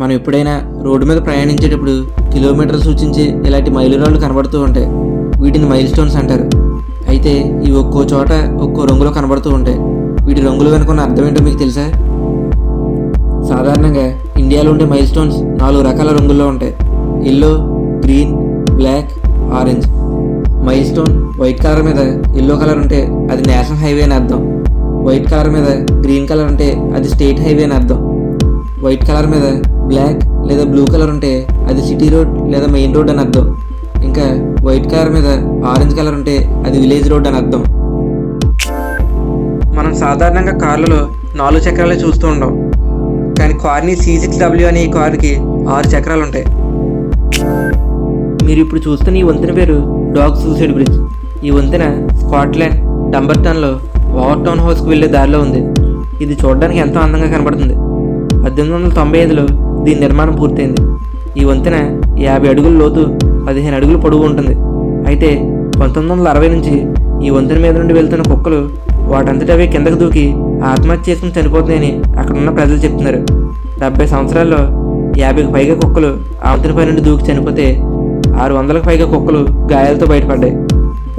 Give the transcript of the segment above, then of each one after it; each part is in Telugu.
మనం ఎప్పుడైనా రోడ్డు మీద ప్రయాణించేటప్పుడు కిలోమీటర్లు సూచించే ఇలాంటి మైలురాళ్ళు కనబడుతూ ఉంటాయి. వీటిని మైల్ స్టోన్స్ అంటారు. అయితే ఇవి ఒక్కో చోట ఒక్కో రంగులో కనబడుతూ ఉంటాయి. వీటి రంగులు వెనుకున్న అర్థం ఏంటో మీకు తెలుసా? సాధారణంగా ఇండియాలో ఉండే మైల్ స్టోన్స్ నాలుగు రకాల రంగుల్లో ఉంటాయి. Yellow green black orange. Milestone white colour మీద ఎల్లో కలర్ ఉంటే అది నేషనల్ హైవే అని అర్థం. వైట్ కలర్ మీద గ్రీన్ కలర్ ఉంటే అది స్టేట్ హైవే అని అర్థం. వైట్ కలర్ మీద బ్లాక్ లేదా బ్లూ కలర్ ఉంటే అది సిటీ రోడ్ లేదా మెయిన్ రోడ్ అని అర్థం. ఇంకా వైట్ కలర్ మీద ఆరెంజ్ కలర్ ఉంటే అది విలేజ్ రోడ్ అని అర్థం. మనం సాధారణంగా కార్లలో నాలుగు చక్రాలే చూస్తూ ఉంటాం కానీ కార్ని సీ సిక్స్ డబ్ల్యూ అనే ఈ కారుకి ఆరు చక్రాలు ఉంటాయి. మీరు ఇప్పుడు చూస్తున్న ఈ వంతెన పేరు డాగ్ సూసైడ్ బ్రిడ్జ్. ఈ వంతెన స్కాట్లాండ్ డంబర్టన్లో వార్ టౌన్ హౌస్కి వెళ్ళే దారిలో ఉంది. ఇది చూడడానికి ఎంతో అందంగా కనబడుతుంది. పద్దెనిమిది వందల తొంభై ఐదులో దీని నిర్మాణం పూర్తయింది. ఈ వంతెన యాభై అడుగుల లోతు పదిహేను అడుగులు పొడవు ఉంటుంది. అయితే పంతొమ్మిది వందల అరవై నుంచి ఈ వంతెన మీద నుండి వెళ్తున్న కుక్కలు వాటంతట అవి కిందకు దూకి ఆత్మహత్య చేసుకుని చనిపోతున్నాయని అక్కడున్న ప్రజలు చెప్తున్నారు. డెబ్బై సంవత్సరాల్లో యాభైకి పైగా కుక్కలు ఆ వంతెనపై నుండి దూకి చనిపోతే ఆరు వందలకు పైగా కుక్కలు గాయాలతో బయటపడ్డాయి.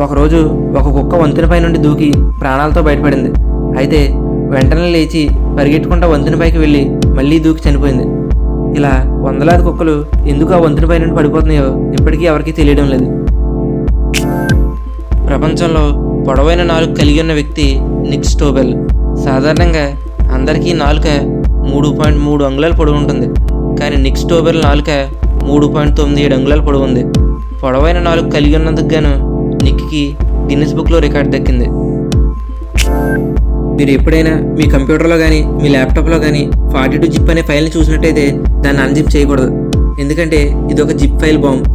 ఒకరోజు ఒక కుక్క వంతెనపై నుండి దూకి ప్రాణాలతో బయటపడింది. అయితే వెంటనే లేచి పరిగెట్టుకుంటా వంతెనపైకి వెళ్ళి మళ్ళీ దూకి చనిపోయింది. ఇలా వందలాది కుక్కలు ఎందుకు ఆ వంతెనపై నుండి పడిపోతున్నాయో ఇప్పటికీ ఎవరికీ తెలియడం లేదు. ప్రపంచంలో పొడవైన నాలుగు కలిగి ఉన్న వ్యక్తి నిక్ స్టోబెల్. సాధారణంగా అందరికీ నాలుక మూడు పాయింట్ మూడు అంగుళాల పొడవు ఉంటుంది. కానీ నిక్ స్టోబెల్ నాలుక మూడు పాయింట్ తొమ్మిది ఏడు అంగుళాల పొడవు ఉంది. పొడవైన నాలుగు కలిగి ఉన్నందుకు గాను నిక్కి గిన్నిస్ బుక్లో రికార్డు దక్కింది. మీరు ఎప్పుడైనా మీ కంప్యూటర్లో కానీ మీ ల్యాప్టాప్లో కానీ ఫార్టీ టూ జిప్ అనే ఫైల్ని చూసినట్టయితే దాన్ని అన్జిప్ చేయకూడదు. ఎందుకంటే ఇది ఒక జిప్ ఫైల్ బాంబ్.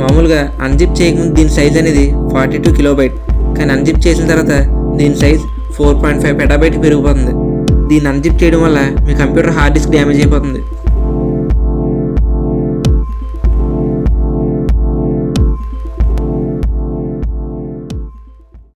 మామూలుగా అన్జిప్ చేయకముందు దీని సైజ్ అనేది ఫార్టీ టూ కిలోబైట్. కానీ అన్జిప్ చేసిన తర్వాత దీని size four point five petabyte పెరిగిపోతుంది. దీన్ని అన్జిప్ చేయడం వల్ల మీ కంప్యూటర్ హార్డ్ డిస్క్ డ్యామేజ్ అయిపోతుంది.